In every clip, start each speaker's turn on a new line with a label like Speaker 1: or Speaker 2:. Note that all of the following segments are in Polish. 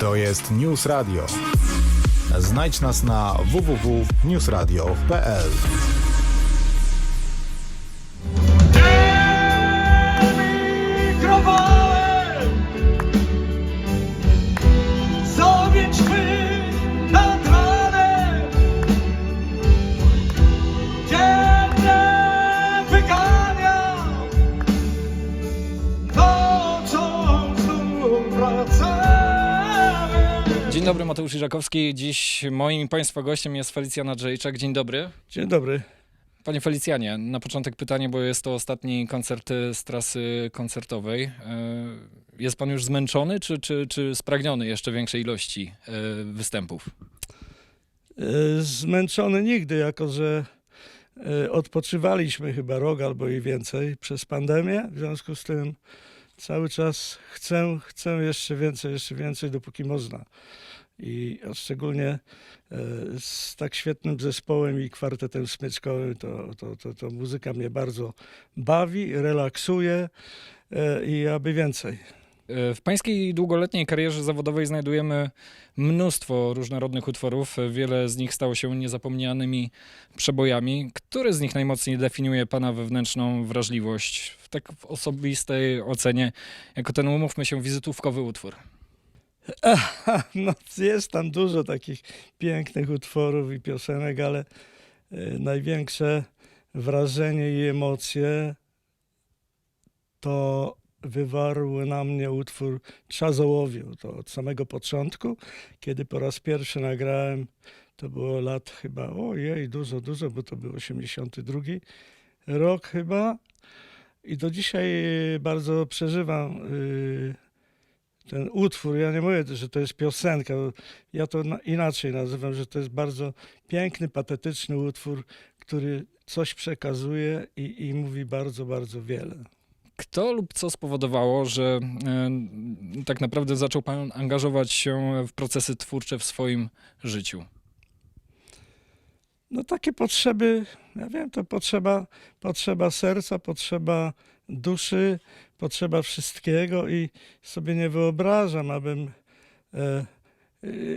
Speaker 1: To jest News Radio. Znajdź nas na www.newsradio.pl.
Speaker 2: dobry, Mateusz Iżakowski. Dziś moim Państwa gościem jest Felicjan Andrzejczak. Dzień dobry.
Speaker 3: Dzień dobry.
Speaker 2: Panie Felicjanie, na początek pytanie, bo jest to ostatni koncert z trasy koncertowej. Y, Jest Pan już zmęczony, czy, czy, czy spragniony jeszcze większej ilości y, występów?
Speaker 3: E, Zmęczony nigdy, jako że e, odpoczywaliśmy chyba rok albo i więcej przez pandemię. W związku z tym cały czas chcę, chcę jeszcze więcej, jeszcze więcej, dopóki można. I a szczególnie e, z tak świetnym zespołem i kwartetem smyczkowym, to, to, to, to muzyka mnie bardzo bawi, relaksuje e, i aby więcej.
Speaker 2: Y, W Pańskiej długoletniej karierze zawodowej znajdujemy mnóstwo różnorodnych utworów. Wiele z nich stało się niezapomnianymi przebojami. Który z nich najmocniej definiuje Pana wewnętrzną wrażliwość? W tak w osobistej ocenie, jako ten, umówmy się, wizytówkowy utwór.
Speaker 3: No jest tam dużo takich pięknych utworów i piosenek, ale y, największe wrażenie i emocje to wywarł na mnie utwór Trzazołowiu. To od samego początku, kiedy po raz pierwszy nagrałem, to było lat chyba, ojej, dużo, dużo, bo to był 82 rok chyba. I do dzisiaj bardzo przeżywam y, ten utwór, ja nie mówię, że to jest piosenka, ja to na, inaczej nazywam, że to jest bardzo piękny, patetyczny utwór, który coś przekazuje i, i mówi bardzo, bardzo wiele.
Speaker 2: Kto lub co spowodowało, że e, tak naprawdę zaczął Pan angażować się w procesy twórcze w swoim życiu?
Speaker 3: No takie potrzeby, ja wiem, to potrzeba, potrzeba serca, potrzeba duszy, potrzeba wszystkiego i sobie nie wyobrażam, abym e,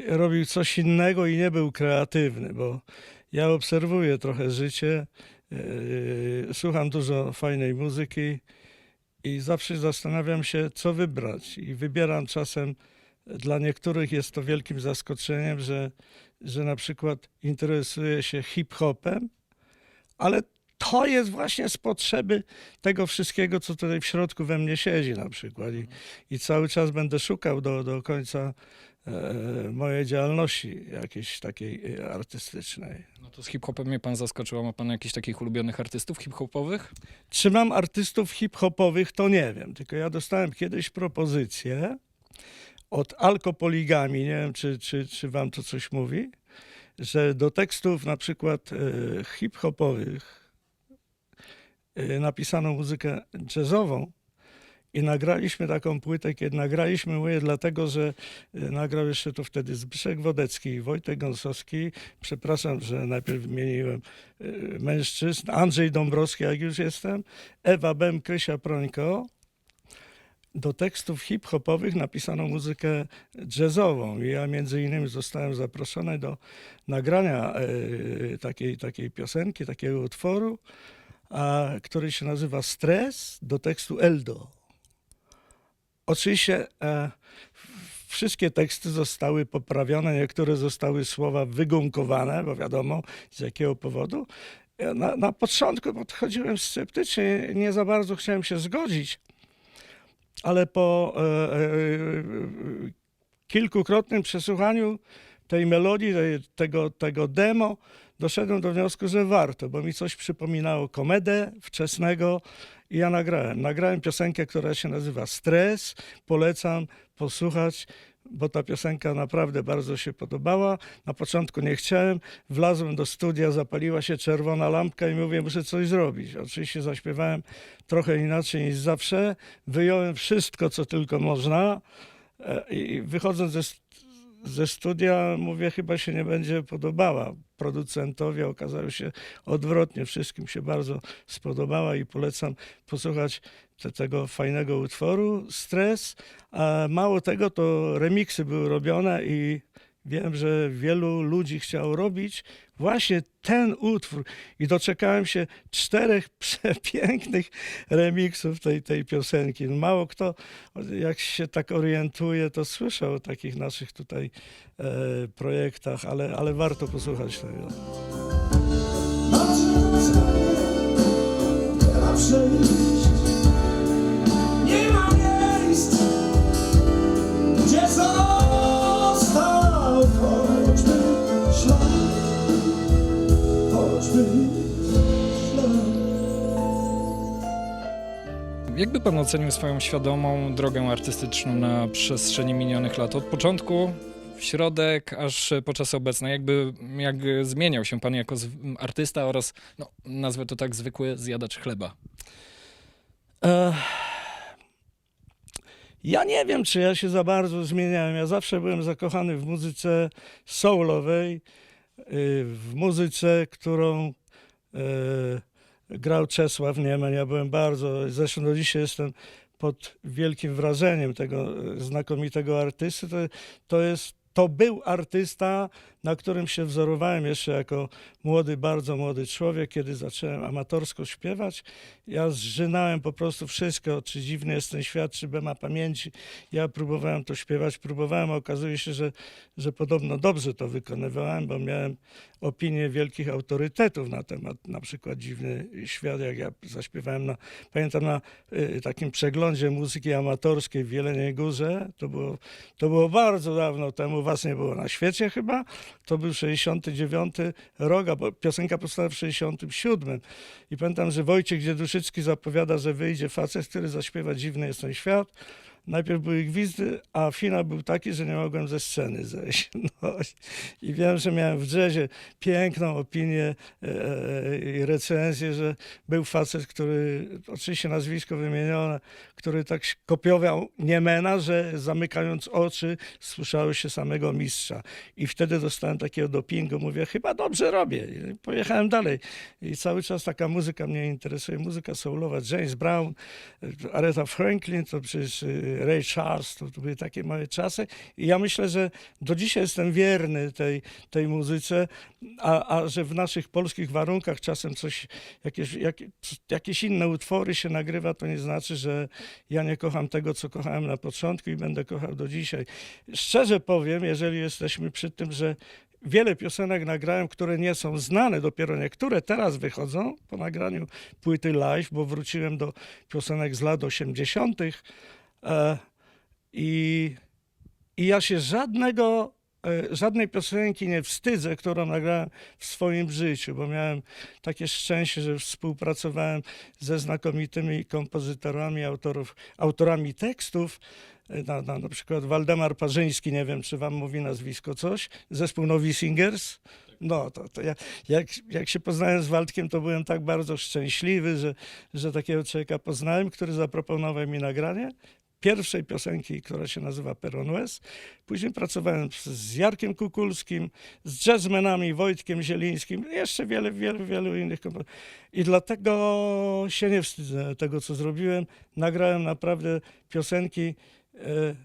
Speaker 3: e, robił coś innego i nie był kreatywny, bo ja obserwuję trochę życie, e, słucham dużo fajnej muzyki i zawsze zastanawiam się, co wybrać i wybieram czasem, dla niektórych jest to wielkim zaskoczeniem, że że na przykład interesuję się hip-hopem, ale to jest właśnie z potrzeby tego wszystkiego, co tutaj w środku we mnie siedzi na przykład. I, i cały czas będę szukał do, do końca e, mojej działalności jakiejś takiej e, artystycznej.
Speaker 2: No to z hip-hopem mnie Pan zaskoczył. Ma Pan jakichś takich ulubionych artystów hip-hopowych?
Speaker 3: Czy mam artystów hip-hopowych, to nie wiem. Tylko ja dostałem kiedyś propozycję od Alkopoligami, nie wiem, czy, czy, czy wam to coś mówi, że do tekstów na przykład e, hip-hopowych e, napisano muzykę jazzową i nagraliśmy taką płytę, kiedy nagraliśmy, mówię, dlatego, że e, nagrał jeszcze to wtedy Zbyszek Wodecki i Wojtek Gąsowski. Przepraszam, że najpierw wymieniłem e, mężczyzn. Andrzej Dąbrowski, jak już jestem, Ewa Bem, Krysia Prońko. Do tekstów hip-hopowych napisano muzykę jazzową. I ja między innymi zostałem zaproszony do nagrania takiej, takiej piosenki, takiego utworu, a, który się nazywa Stres do tekstu Eldo. Oczywiście e, wszystkie teksty zostały poprawione, niektóre zostały słowa wygumkowane, bo wiadomo z jakiego powodu. Ja Na, na początku podchodziłem sceptycznie, nie za bardzo chciałem się zgodzić, ale po e, e, e, kilkukrotnym przesłuchaniu tej melodii, tego, tego demo, doszedłem do wniosku, że warto, bo mi coś przypominało komedę wczesnego i ja nagrałem. Nagrałem piosenkę, która się nazywa Stres. Polecam posłuchać, bo ta piosenka naprawdę bardzo się podobała. Na początku nie chciałem, wlazłem do studia, zapaliła się czerwona lampka i mówię, muszę coś zrobić. Oczywiście zaśpiewałem trochę inaczej niż zawsze. Wyjąłem wszystko, co tylko można e, i wychodząc ze, ze studia, mówię, chyba się nie będzie podobała producentowi. a Okazało się odwrotnie, wszystkim się bardzo spodobała i polecam posłuchać te, tego fajnego utworu, Stres. A mało tego, to remiksy były robione i wiem, że wielu ludzi chciało robić właśnie ten utwór. I doczekałem się czterech przepięknych remiksów tej, tej piosenki. Mało kto, jak się tak orientuje, to słyszał o takich naszych tutaj e, projektach, ale, ale warto posłuchać tego.
Speaker 4: Trzeba
Speaker 2: Jakby pan ocenił swoją świadomą drogę artystyczną na przestrzeni minionych lat? Od początku, w środek, aż po czasy obecne. Jakby, jak zmieniał się pan jako artysta oraz, no, nazwę to tak, zwykły zjadacz chleba?
Speaker 3: E, Ja nie wiem, czy ja się za bardzo zmieniałem. Ja zawsze byłem zakochany w muzyce soulowej, w muzyce, którą e, grał Czesław Niemen. Ja byłem bardzo, zresztą do dzisiaj jestem pod wielkim wrażeniem tego e, znakomitego artysty. To, to jest to był artysta, na którym się wzorowałem jeszcze jako młody, bardzo młody człowiek, kiedy zacząłem amatorsko śpiewać. Ja zżynałem po prostu wszystko, czy dziwny jest ten świat, czy ma pamięci. Ja próbowałem to śpiewać, próbowałem, a okazuje się, że, że podobno dobrze to wykonywałem, bo miałem opinie wielkich autorytetów na temat na przykład Dziwny Świat, jak ja zaśpiewałem na, pamiętam na y, takim przeglądzie muzyki amatorskiej w Jeleniej Górze, to było, to było bardzo dawno temu, was nie było na świecie chyba, to był 69 rok, a piosenka powstała w 67. I pamiętam, że Wojciech Dzieduszycki zapowiada, że wyjdzie facet, który zaśpiewa Dziwny jest ten świat. Najpierw były gwizdy, a finał był taki, że nie mogłem ze sceny zejść. No, I wiem, że miałem w jazzie piękną opinię e, i recenzję, że był facet, który, oczywiście nazwisko wymienione, który tak kopiował Niemena, że zamykając oczy słyszało się samego mistrza. I wtedy dostałem takiego dopingu, mówię, chyba dobrze robię. I pojechałem dalej. I cały czas taka muzyka mnie interesuje, muzyka soulowa. James Brown, Aretha Franklin, to przecież Ray Charles, to, to były takie moje czasy. I ja myślę, że do dzisiaj jestem wierny tej, tej muzyce, a, a że w naszych polskich warunkach czasem coś, jakieś, jakie, jakieś inne utwory się nagrywa, to nie znaczy, że ja nie kocham tego, co kochałem na początku i będę kochał do dzisiaj. Szczerze powiem, jeżeli jesteśmy przy tym, że wiele piosenek nagrałem, które nie są znane, dopiero niektóre teraz wychodzą po nagraniu płyty live, bo wróciłem do piosenek z lat 80. E, i, I ja się żadnego, e, żadnej piosenki nie wstydzę, którą nagrałem w swoim życiu, bo miałem takie szczęście, że współpracowałem ze znakomitymi kompozytorami, autorów, autorami tekstów. E, Na, na, na przykład Waldemar Parzyński, nie wiem, czy wam mówi nazwisko coś, zespół Novi Singers. No, to, to ja, jak, jak się poznałem z Waldkiem, to byłem tak bardzo szczęśliwy, że, że takiego człowieka poznałem, który zaproponował mi nagranie pierwszej piosenki, która się nazywa Peron West. Później pracowałem z- Jarkiem Kukulskim, z jazzmenami Wojtkiem Zielińskim, jeszcze wiele, wielu, wielu innych kompozytorów. I dlatego się nie wstydzę tego, co zrobiłem. Nagrałem naprawdę piosenki. E,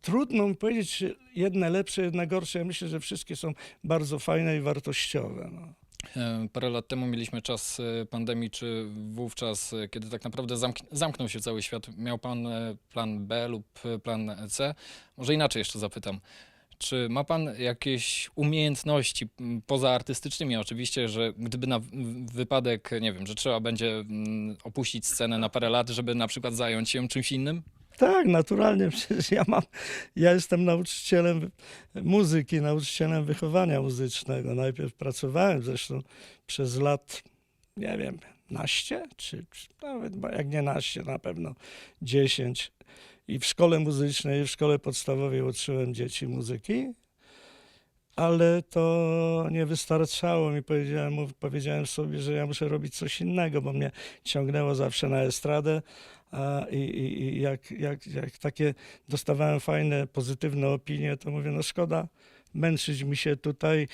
Speaker 3: trudno mi powiedzieć, jedne lepsze, jedne gorsze. Ja myślę, że wszystkie są bardzo fajne i wartościowe. No.
Speaker 2: E, Parę lat temu mieliśmy czas e, pandemii, czy wówczas, e, kiedy tak naprawdę zamk- zamknął się cały świat, miał pan plan B lub plan C? Może inaczej jeszcze zapytam. Czy ma pan jakieś umiejętności poza artystycznymi? Oczywiście, że gdyby na wypadek, nie wiem, że trzeba będzie opuścić scenę na parę lat, żeby na przykład zająć się czymś innym?
Speaker 3: Tak, naturalnie. Przecież ja mam, ja jestem nauczycielem muzyki, nauczycielem wychowania muzycznego. Najpierw pracowałem zresztą przez lat, nie wiem, naście, czy, czy nawet jak nie naście, na pewno dziesięć. I w szkole muzycznej, i w szkole podstawowej uczyłem dzieci muzyki, ale to nie wystarczało mi. Powiedziałem, powiedziałem sobie, że ja muszę robić coś innego, bo mnie ciągnęło zawsze na estradę. A, i, i, jak, jak, jak takie dostawałem fajne, pozytywne opinie, to mówię, no szkoda męczyć mi się tutaj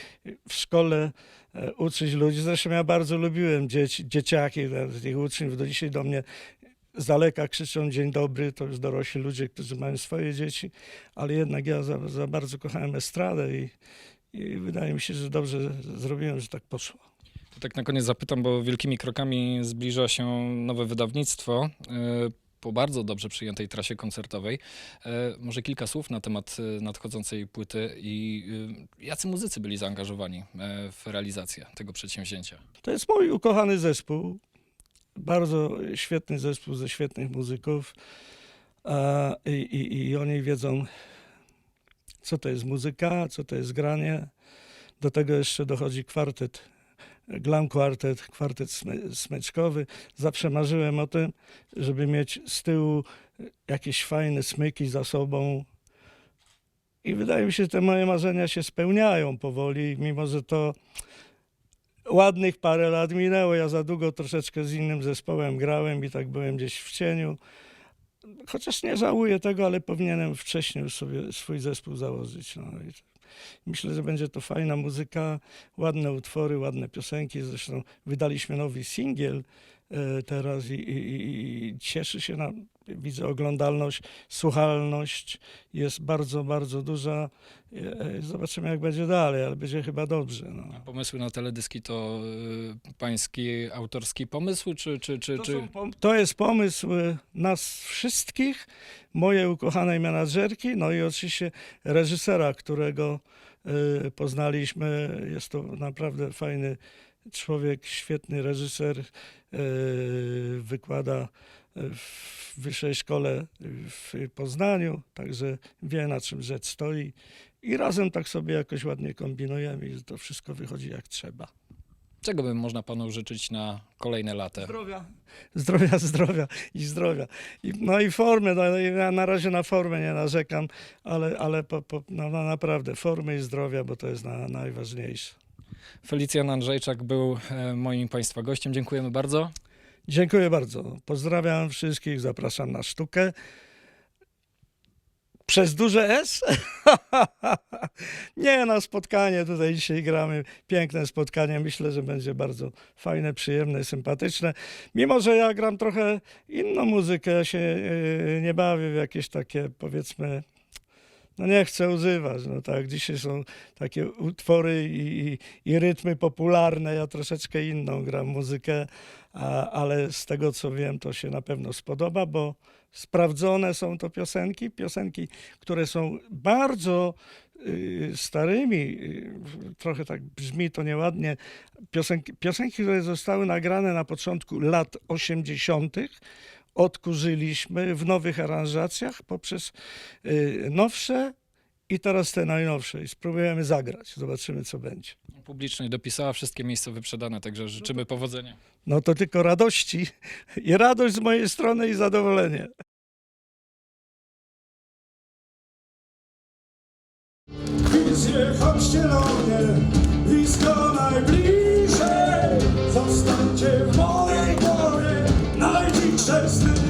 Speaker 3: w szkole, e, uczyć ludzi. Zresztą ja bardzo lubiłem dzieci, dzieciaki, tych uczniów, do dzisiaj do mnie z daleka krzyczą dzień dobry, to już dorośli ludzie, którzy mają swoje dzieci, ale jednak ja za, za bardzo kochałem estradę i, i wydaje mi się, że dobrze zrobiłem, że tak poszło.
Speaker 2: To tak na koniec zapytam, bo wielkimi krokami zbliża się nowe wydawnictwo. e, Po bardzo dobrze przyjętej trasie koncertowej. E, Może kilka słów na temat e, nadchodzącej płyty i jacy muzycy byli zaangażowani w realizację tego przedsięwzięcia?
Speaker 3: To jest mój ukochany zespół. Bardzo świetny zespół ze świetnych muzyków. A, i, i, I oni wiedzą, co to jest muzyka, co to jest granie. Do tego jeszcze dochodzi kwartet, glam kwartet, kwartet smy, smyczkowy. Zawsze marzyłem o tym, żeby mieć z tyłu jakieś fajne smyki za sobą. I wydaje mi się, że te moje marzenia się spełniają powoli, mimo że to ładnych parę lat minęło. Ja za długo troszeczkę z innym zespołem grałem i tak byłem gdzieś w cieniu. Chociaż nie żałuję tego, ale powinienem wcześniej już sobie swój zespół założyć. No i myślę, że będzie to fajna muzyka, ładne utwory, ładne piosenki. Zresztą wydaliśmy nowy singiel e, teraz i, i, i- cieszy się na, widzę oglądalność, słuchalność jest bardzo, bardzo duża. E, e, Zobaczymy jak będzie dalej, ale będzie chyba dobrze. No.
Speaker 2: Pomysły na teledyski to e, pański autorski pomysł, czy... czy, czy,
Speaker 3: To,
Speaker 2: czy...
Speaker 3: pom- to jest pomysł y, nas wszystkich, mojej ukochanej menadżerki, no i oczywiście reżysera, którego y, poznaliśmy. Jest to naprawdę fajny człowiek, świetny reżyser. y, Wykłada w wyższej szkole w Poznaniu, także wie na czym rzecz stoi. I razem tak sobie jakoś ładnie kombinujemy i to wszystko wychodzi jak trzeba.
Speaker 2: Czego by można panu życzyć na kolejne lata?
Speaker 3: Zdrowia. Zdrowia, zdrowia i zdrowia. I, no i formy, no, i ja na razie na formę nie narzekam, ale, ale po, po, no, no naprawdę formy i zdrowia, bo to jest na, najważniejsze.
Speaker 2: Felicjan Andrzejczak był e, moim państwa gościem. Dziękujemy bardzo.
Speaker 3: Dziękuję bardzo. Pozdrawiam wszystkich, zapraszam na sztukę. Przez duże S? Nie, na spotkanie tutaj dzisiaj gramy. Piękne spotkanie. Myślę, że będzie bardzo fajne, przyjemne, sympatyczne. Mimo, że ja gram trochę inną muzykę, ja się yy, nie bawię w jakieś takie, powiedzmy, no nie chcę używać, no tak, dzisiaj są takie utwory i, i, i rytmy popularne, ja troszeczkę inną gram muzykę, a, ale z tego co wiem, to się na pewno spodoba, bo sprawdzone są to piosenki, piosenki, które są bardzo y, starymi, y, trochę tak brzmi to nieładnie, piosenki, piosenki, które zostały nagrane na początku lat 80., odkurzyliśmy w nowych aranżacjach poprzez y, nowsze i teraz te najnowsze. I spróbujemy zagrać. Zobaczymy, co będzie.
Speaker 2: Publiczność dopisała wszystkie miejsca wyprzedane, także życzymy powodzenia.
Speaker 3: No to tylko radości i radość z mojej strony i zadowolenie.
Speaker 4: Wizje chodźcie do mnie, blisko najbliżej Zostańcie w moim Christmas.